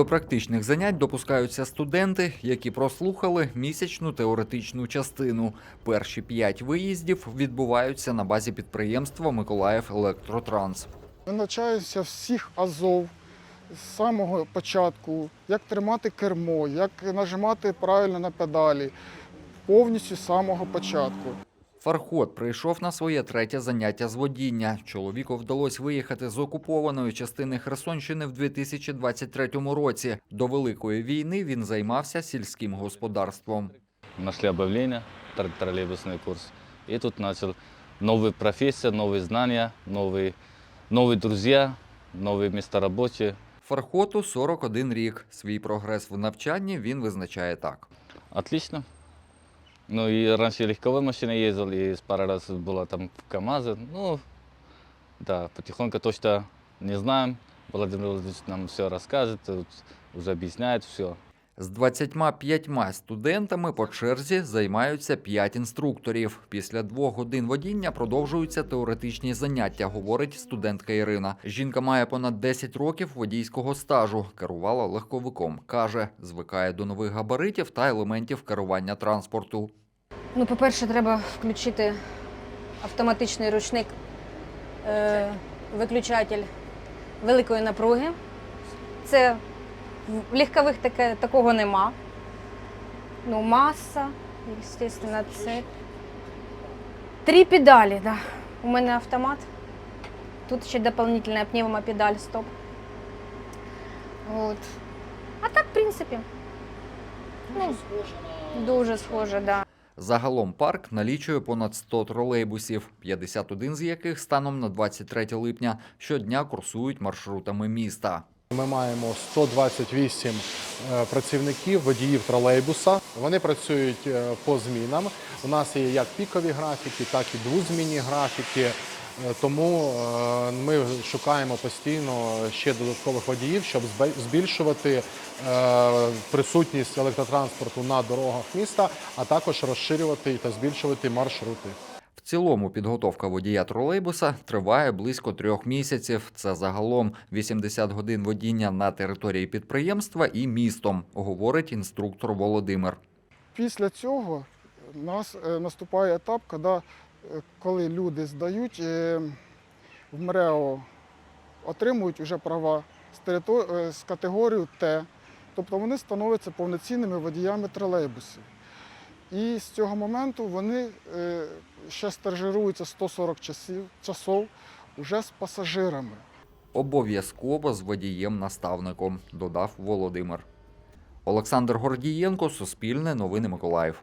До практичних занять допускаються студенти, які прослухали місячну теоретичну частину. Перші п'ять виїздів відбуваються на базі підприємства Миколаїв Електротранс. Ми навчаємося всіх азов з самого початку, як тримати кермо, як нажимати правильно на педалі, повністю з самого початку. Фархот прийшов на своє третє заняття з водіння. Чоловіку вдалося виїхати з окупованої частини Херсонщини в 2023 році. До великої війни він займався сільським господарством. Нашли объявление, тр- троллейбусный курс. И тут начал новые профессия, новые знания, новые, новые друзья, новые места рабочие. Фархоту 41 рік. Свій прогрес в навчанні він визначає так. Отлично. Ну и раньше легковой машиной ездил, и с пару раз было там в КАМАЗе. Ну, да, потихоньку точно не знаем. Владимир Владимирович нам все тут уже объясняет все. З 25 студентами по черзі займаються 5 інструкторів. Після двох годин водіння продовжуються теоретичні заняття, говорить студентка Ірина. Жінка має понад 10 років водійського стажу. Керувала легковиком. каже, звикає до нових габаритів та елементів керування транспорту. Ну, по-перше, треба включити автоматичний ручник, е, виключатель великої напруги. Це в легкових таке, такого нема. Ну, маса, звісно, це. Три педалі, да. У мене автомат. Тут ще дополнительна пневмопедаль, стоп. От. А так, в принципі. Ну, дуже схоже, так. Да. Загалом парк налічує понад 100 тролейбусів, 51 з яких станом на 23 липня щодня курсують маршрутами міста. Ми маємо 128 е, працівників, водіїв тролейбуса. Вони працюють е, по змінам. У нас є як пікові графіки, так і двозмінні графіки. Е, Тому е, ми шукаємо постійно ще додаткових водіїв, щоб збільшувати е, присутність електротранспорту на дорогах міста, а також розширювати та збільшувати маршрути. В цілому підготовка водія тролейбуса триває близько трьох місяців. Це загалом 80 годин водіння на території підприємства і містом, говорить інструктор Володимир. Після цього у нас наступає етап, коли, коли люди здають е, в МРЕО, отримують вже права з, е, категорію Т, тобто вони становляться повноцінними водіями тролейбусів. І з цього моменту вони е, ще стажируються 140 часів, часов вже з пасажирами. Обов'язково з водієм-наставником, додав Володимир. Олександр Гордієнко, Суспільне новини Миколаїв.